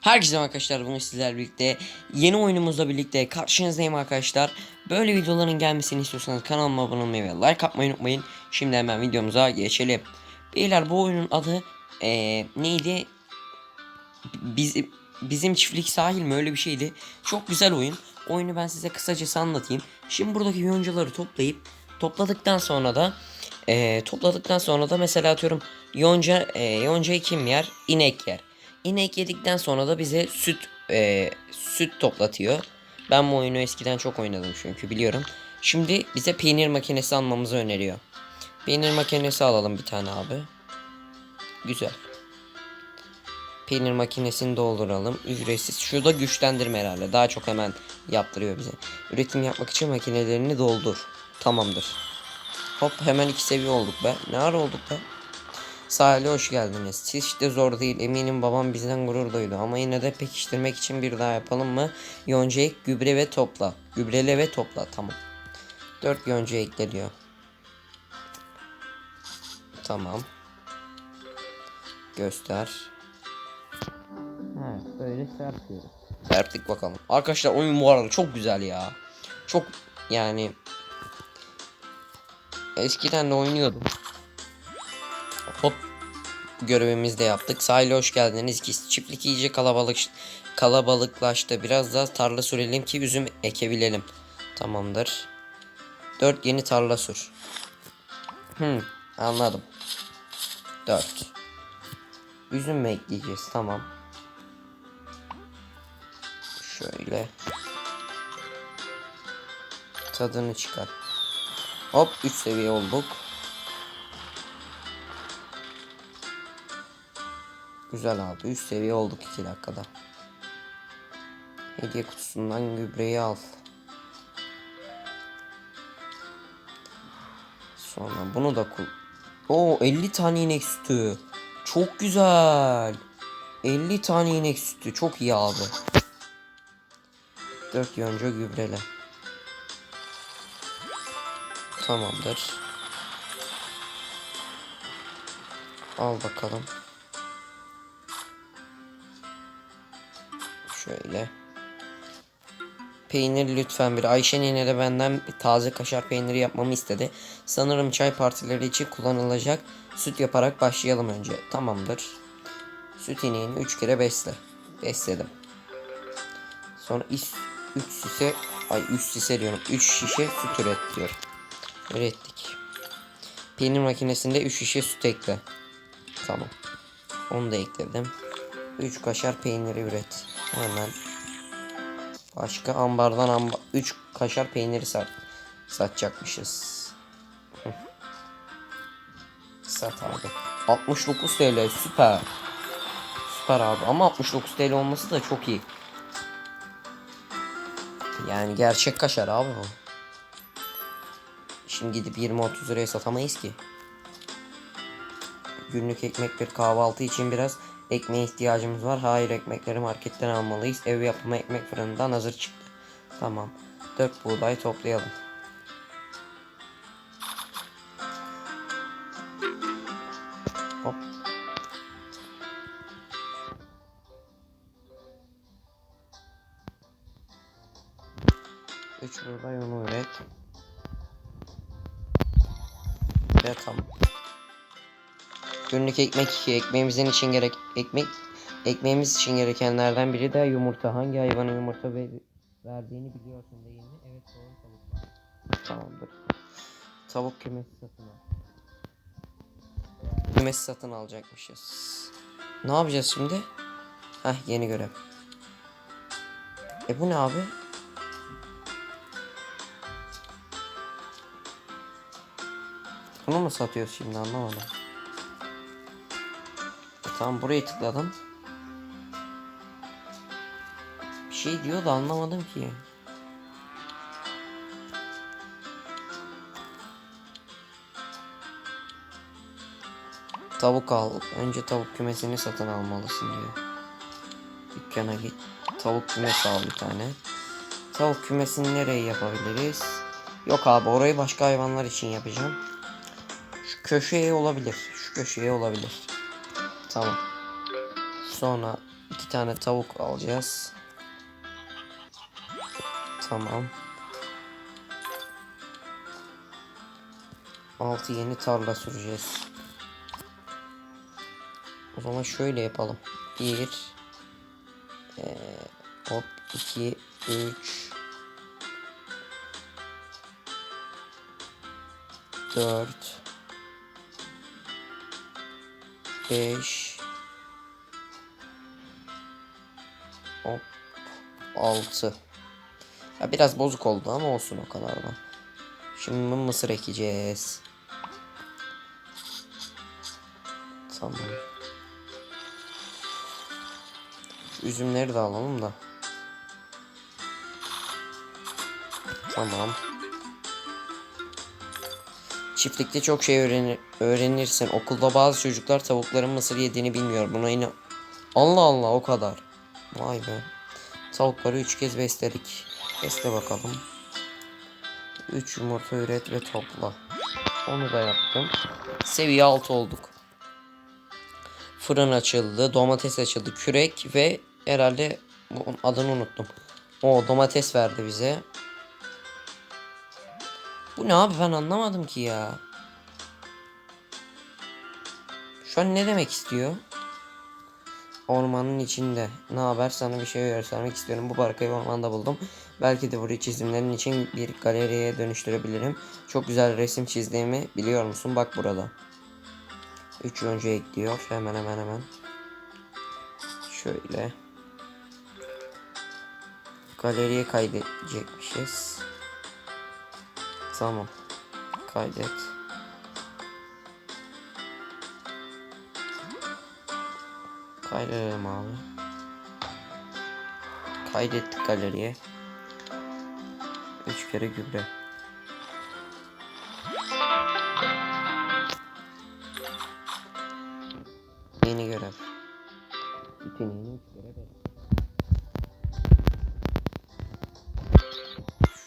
Herkese arkadaşlar bugün sizlerle birlikte yeni oyunumuzla birlikte karşınızdayım arkadaşlar. Böyle videoların gelmesini istiyorsanız kanalıma abone olmayı ve like atmayı unutmayın. Şimdi hemen videomuza geçelim. Beyler bu oyunun adı eee, neydi? Bizim, bizim çiftlik sahil mi öyle bir şeydi. Çok güzel oyun. Oyunu ben size kısacası anlatayım. Şimdi buradaki yoncaları toplayıp topladıktan sonra da eee, topladıktan sonra da mesela atıyorum yonca eee, yoncayı kim yer? İnek yer. İnek yedikten sonra da bize süt eee, süt toplatıyor. Ben bu oyunu eskiden çok oynadım çünkü biliyorum. Şimdi bize peynir makinesi almamızı öneriyor. Peynir makinesi alalım bir tane abi. Güzel. Peynir makinesini dolduralım. Ücretsiz. Şurada güçlendirme herhalde. Daha çok hemen yaptırıyor bize. Üretim yapmak için makinelerini doldur. Tamamdır. Hop hemen iki seviye olduk be. Ne ara olduk be? Sahile hoş geldiniz. Hiç de zor değil. Eminim babam bizden gurur duydu. Ama yine de pekiştirmek için bir daha yapalım mı? Yonca ek, gübre ve topla. Gübrele ve topla. Tamam. 4 yonca ekleniyor. Tamam. Göster. Ha, böyle serpiyoruz. Serptik bakalım. Arkadaşlar oyun bu arada çok güzel ya. Çok yani eskiden de oynuyordum. Görevimizi de yaptık. Sahile hoş geldiniz. Çiftlik iyice kalabalık kalabalıklaştı. Biraz daha tarla sürelim ki üzüm ekebilelim. Tamamdır. 4 yeni tarla sür. Hmm, anladım. 4. Üzüm mü ekleyeceğiz? Tamam. Şöyle. Tadını çıkar. Hop 3 seviye olduk. Güzel abi 3 seviye olduk 2 dakikada. Hediye kutusundan gübreyi al. Sonra bunu da kul. Oo 50 tane inek sütü. Çok güzel. 50 tane inek sütü çok iyi abi. 4 yonca gübrele. Tamamdır. Al bakalım. Şöyle. Peynir lütfen bir. Ayşe nene de benden taze kaşar peyniri yapmamı istedi. Sanırım çay partileri için kullanılacak. Süt yaparak başlayalım önce. Tamamdır. Süt ineğini 3 kere besle. Besledim. Sonra 3 şişe ay 3 şişe diyorum. 3 şişe süt üret diyor. Ürettik. Peynir makinesinde 3 şişe süt ekle. Tamam. Onu da ekledim. 3 kaşar peyniri üret. Hemen. Başka ambardan amba 3 kaşar peyniri sat satacakmışız. Sat abi. 69 TL süper. Süper abi ama 69 TL olması da çok iyi. Yani gerçek kaşar abi bu. Şimdi gidip 20-30 liraya satamayız ki. Günlük ekmek bir kahvaltı için biraz ekmeğe ihtiyacımız var. Hayır ekmekleri marketten almalıyız. Ev yapımı ekmek fırından hazır çıktı. Tamam. 4 buğday toplayalım. Günlük ekmek. Ekmeğimizin için gerek ekmek ekmeğimiz için gerekenlerden biri de yumurta. Hangi hayvanın yumurta ver, verdiğini biliyorsun değil mi? Evet doğru tavuk. Tamamdır. Tavuk kümesi satın al. Kümesi satın alacakmışız. Ne yapacağız şimdi? Heh yeni görev. E bu ne abi? Bunu mu satıyoruz şimdi anlamadım. Tamam buraya tıkladım. Bir şey diyor da anlamadım ki. Tavuk al. Önce tavuk kümesini satın almalısın diyor. Dükkana git. Tavuk kümesi al bir tane. Tavuk kümesini nereye yapabiliriz? Yok abi orayı başka hayvanlar için yapacağım. Şu köşeye olabilir. Şu köşeye olabilir. Tamam. Sonra iki tane tavuk alacağız. Tamam. 6 yeni tarla süreceğiz. O zaman şöyle yapalım. 1 ee, hop 2 3 4 5 6. Ya biraz bozuk oldu ama olsun o kadar da. Şimdi mısır ekeceğiz. Tamam. Üzümleri de alalım da. Tamam. Çiftlikte çok şey öğrenir, öğrenirsin. Okulda bazı çocuklar tavukların mısır yediğini bilmiyor. Buna inan... Allah Allah o kadar. Vay be. Tavukları üç kez besledik. Besle bakalım. 3 yumurta üret ve topla. Onu da yaptım. Seviye 6 olduk. Fırın açıldı, domates açıldı, kürek ve herhalde bu adını unuttum. O domates verdi bize. Bu ne abi ben anlamadım ki ya. Şu an ne demek istiyor? Ormanın içinde. Ne haber sana bir şey göstermek istiyorum. Bu parkayı ormanda buldum. Belki de burayı çizimlerin için bir galeriye dönüştürebilirim. Çok güzel resim çizdiğimi biliyor musun? Bak burada. 3 önce ekliyor. Hemen hemen hemen. Şöyle. Galeriye kaydedecekmişiz. Tamam. Kaydet. Kaydedelim abi. Kaydettik galeriye. Üç kere gübre. Yeni görev. Yeteneğini üç kere ver.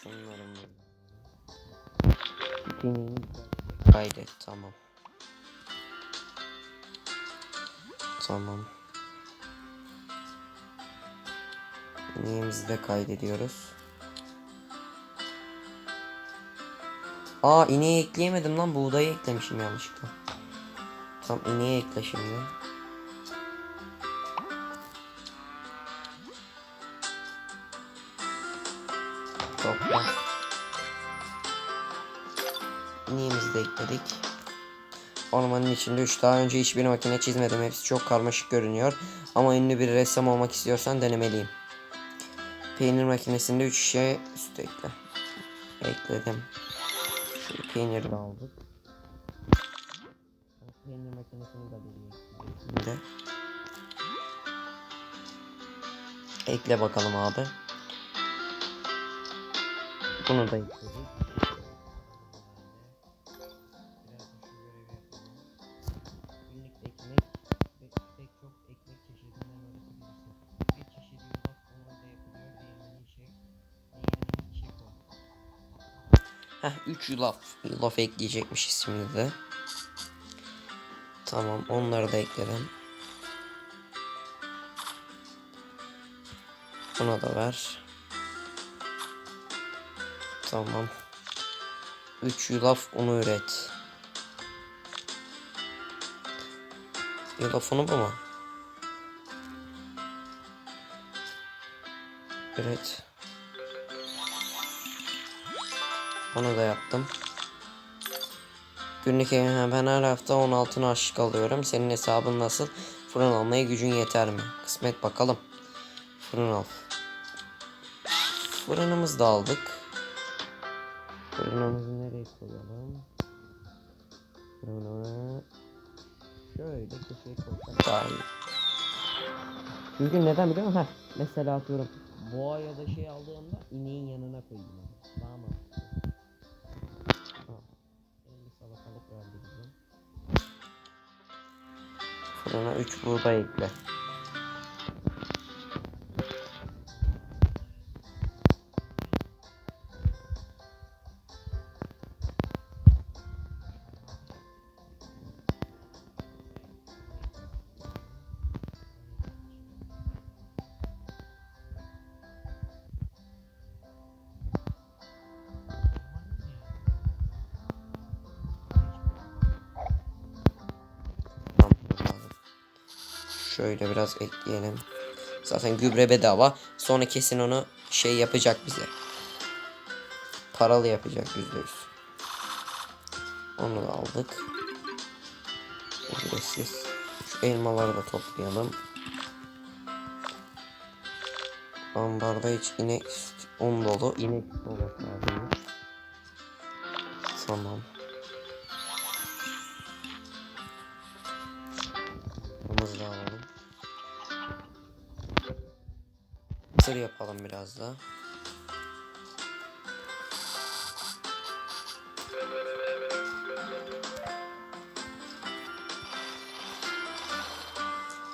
Şunları mı? Yeteneğini kaydet tamam. Tamam. Neyimizi de kaydediyoruz. Aa ineği ekleyemedim lan buğdayı eklemişim yanlışlıkla. Tam ineği ekle şimdi. Topla. İneğimizi de ekledik. Ormanın içinde 3 daha önce hiçbir makine çizmedim. Hepsi çok karmaşık görünüyor. Ama ünlü bir ressam olmak istiyorsan denemeliyim. Peynir makinesinde 3 şişe süt ekle. Ekledim. Şöyle peynir de aldık. Peynir makinesini de Şimdi. Ekle bakalım abi. Bunu da ekledik. Heh 3 yulaf. Yulaf ekleyecekmişiz şimdi de. Tamam onları da ekledim. Buna da ver. Tamam. 3 yulaf unu üret. Yulaf unu bu mu? Üret. Onu da yaptım. Günlük ben her hafta 16 aşık alıyorum. Senin hesabın nasıl? Fırın almaya gücün yeter mi? Kısmet bakalım. Fırın al. Fırınımızı da aldık. Fırınımızı nereye koyalım? Fırını şöyle köşeye koysak daha iyi. Çünkü neden biliyor musun? Heh, mesela atıyorum boğa ya da şey aldığımda ineğin yanına koyayım. onu. Fırına 3 buğday ekle. Şöyle biraz ekleyelim. Zaten gübre bedava. Sonra kesin onu şey yapacak bize. Paralı yapacak yüzde yüz. Onu da aldık. Ücretsiz. Şu elmaları da toplayalım. Ambarda hiç inek un dolu. inek olması lazım. Tamam. Mızı da Sır yapalım biraz da.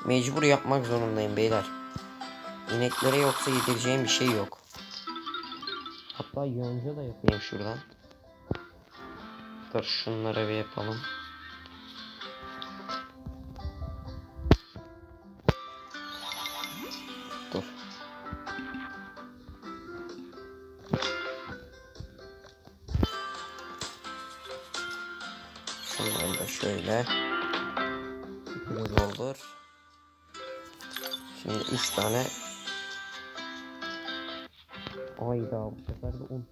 Mecbur yapmak zorundayım beyler. İneklere yoksa yedireceğim bir şey yok. Hatta yonca da yapayım şuradan. Dur şunları bir yapalım. Şöyle. Bir doldur. Şimdi üç tane. Ayda bu sefer de un.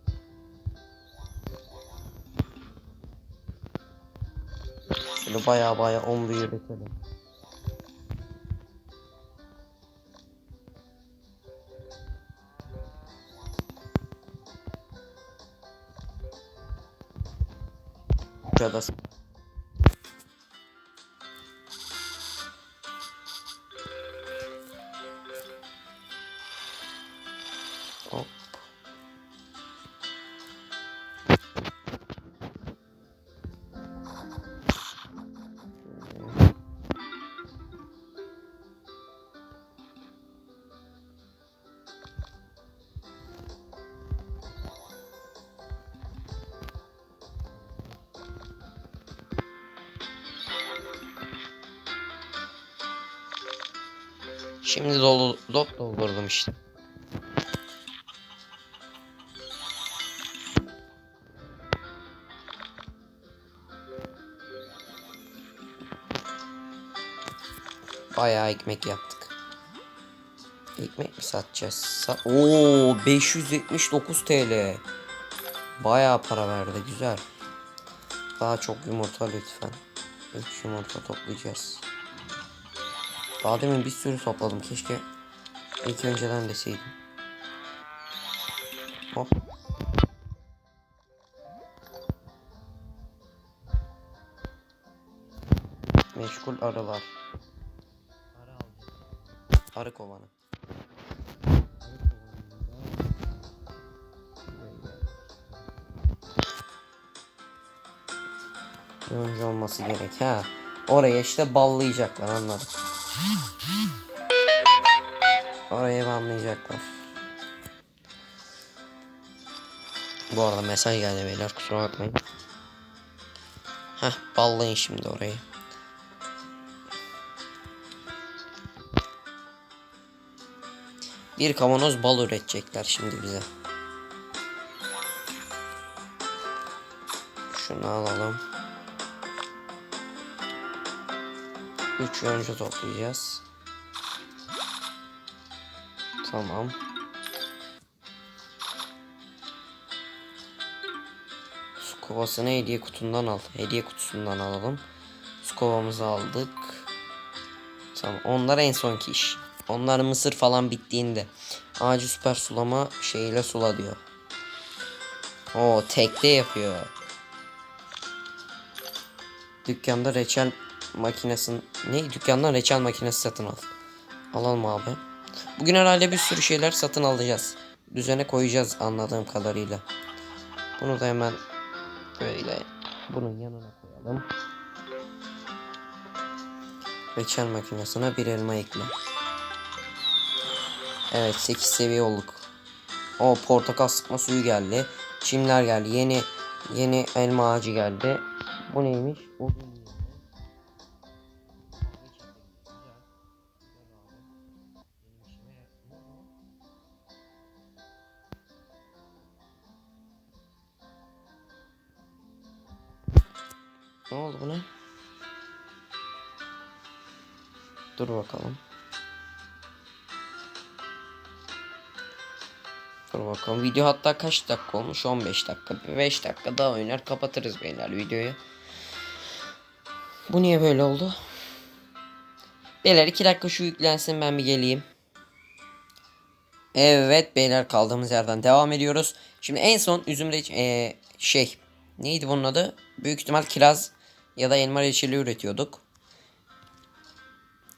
Şöyle baya baya un bir üretelim. Şimdi dolu dop doldurdum işte. Bayağı ekmek yaptık. Ekmek mi satacağız? Sa Oo 579 TL. Bayağı para verdi güzel. Daha çok yumurta lütfen. 3 yumurta toplayacağız. Daha demin bir sürü topladım. Keşke ilk önceden deseydim. Hop. Meşgul arılar. Arı kovanı. Önce olması gerek ha. Oraya işte ballayacaklar anladım. Oraya ballayacaklar. Bu arada mesaj geldi beyler kusura bakmayın. Heh ballayın şimdi orayı. Bir kavanoz bal üretecekler şimdi bize. Şunu alalım. Üç önce toplayacağız. Tamam. Su kovasını hediye kutundan al. Hediye kutusundan alalım. Su kovamızı aldık. Tamam. Onlar en sonki iş. Onlar mısır falan bittiğinde. Ağacı süper sulama şeyle sula diyor. O tekte yapıyor. Dükkanda reçel makinesini ne dükkandan reçel makinesi satın al. Alalım abi. Bugün herhalde bir sürü şeyler satın alacağız. Düzene koyacağız anladığım kadarıyla. Bunu da hemen böyle bunun yanına koyalım. Reçel makinesine bir elma ekle. Evet 8 seviye olduk. O portakal sıkma suyu geldi. Çimler geldi. Yeni yeni elma ağacı geldi. Bu neymiş? Bu buna? Dur bakalım. Dur bakalım. Video hatta kaç dakika olmuş? 15 dakika. 5 dakika daha oynar kapatırız beyler videoyu. Bu niye böyle oldu? Beyler 2 dakika şu yüklensin ben bir geleyim. Evet beyler kaldığımız yerden devam ediyoruz. Şimdi en son üzüm reç eee, şey neydi bunun adı? Büyük ihtimal kiraz ya da elma reçeli üretiyorduk.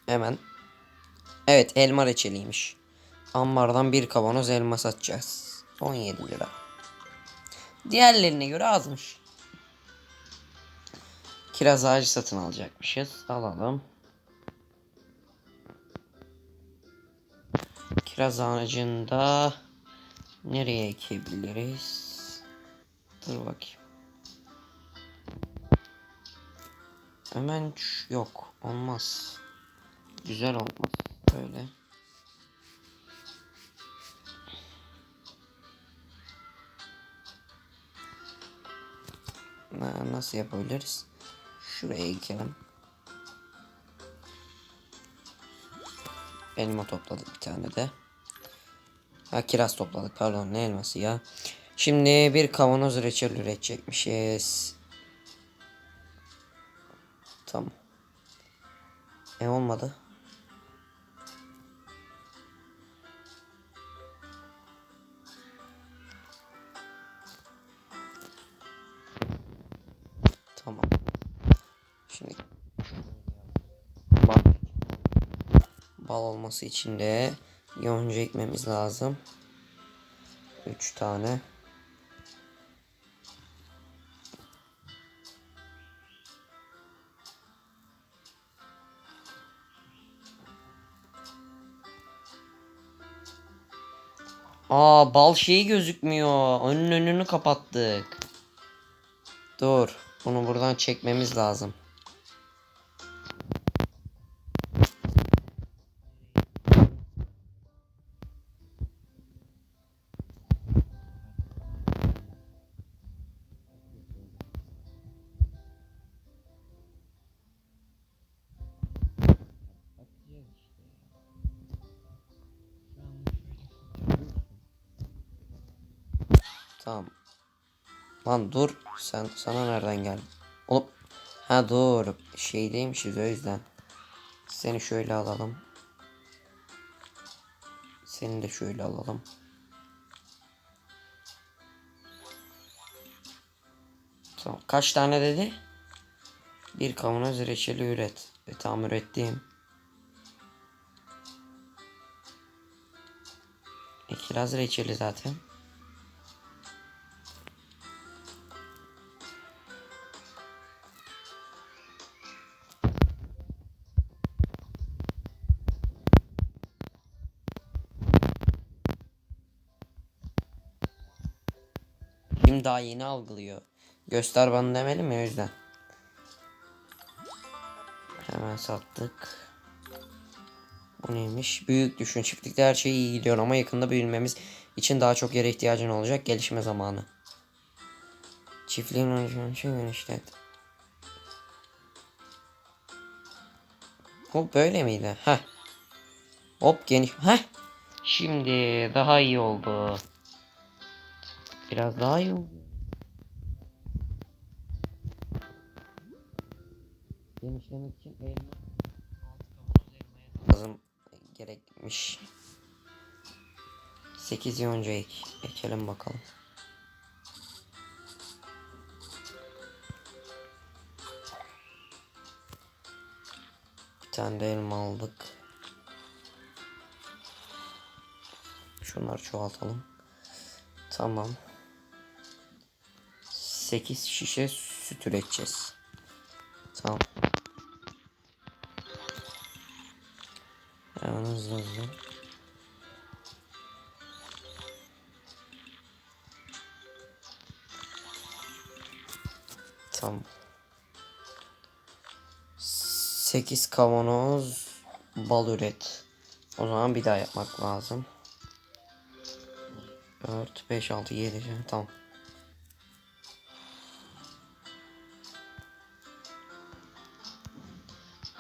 Hemen. Evet elma reçeliymiş. Ambardan bir kavanoz elma satacağız. 17 lira. Diğerlerine göre azmış. Kiraz ağacı satın alacakmışız. Alalım. Kiraz ağacında nereye ekebiliriz? Dur bakayım. Hemen ş- yok. Olmaz. Güzel olmaz. Böyle. Na- Nasıl yapabiliriz? Şuraya ekelim. Elma topladık bir tane de. Ha kiraz topladık pardon ne elması ya. Şimdi bir kavanoz reçel üretecekmişiz. Tamam. E olmadı. Tamam. Şimdi bal, bal olması için de yonca ekmemiz lazım. 3 tane. Aa bal şeyi gözükmüyor. Önün önünü kapattık. Dur. Bunu buradan çekmemiz lazım. Tamam. Lan dur. Sen sana nereden geldi? Oğlum. Ha dur. Şeydeymişiz o yüzden. Seni şöyle alalım. Seni de şöyle alalım. Tamam. Kaç tane dedi? Bir kavanoz reçeli üret. E, tamam ürettim. E, kiraz reçeli zaten. Daha yeni algılıyor. Göster bana demeli mi o yüzden. Hemen sattık. Bu neymiş? Büyük düşün. Çiftlikte her şey iyi gidiyor ama yakında büyümemiz için daha çok yere ihtiyacın olacak. Gelişme zamanı. Çiftliğin 13. gün işte. Hop böyle miydi? Heh. Hop geniş. Heh. Şimdi daha iyi oldu. Biraz daha iyi. Genişlemek için elma lazım gerekmiş. 8 yonca ek, ekelim bakalım. Bir tane de elma aldık. Şunları çoğaltalım. Tamam. 8 şişe süt üreteceğiz. Tamam. Hemen hızlı hızlı. Tamam. 8 kavanoz bal üret. O zaman bir daha yapmak lazım. 4, 5, 6, 7. Tamam.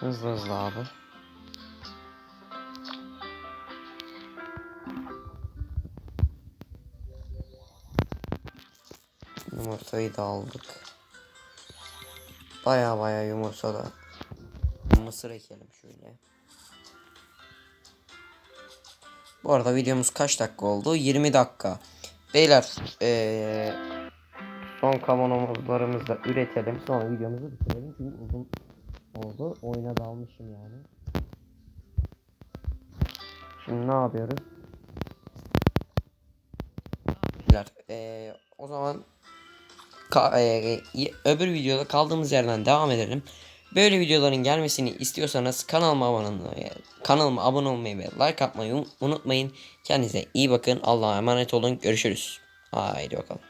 Hızlı hızlı abi. Yumurtayı da aldık. Baya baya yumurta da. Mısır ekelim şöyle. Bu arada videomuz kaç dakika oldu? 20 dakika. Beyler ee, son kavanozlarımızı da üretelim. Sonra videomuzu bitirelim. Çünkü uzun oldu. Oyuna dalmışım yani. Şimdi ne yapıyoruz? Beyler eee, o zaman ka- eee, y- öbür videoda kaldığımız yerden devam edelim. Böyle videoların gelmesini istiyorsanız kanalıma abone olmayı, kanalıma abone olmayı ve like atmayı un- unutmayın. Kendinize iyi bakın. Allah'a emanet olun. Görüşürüz. Haydi bakalım.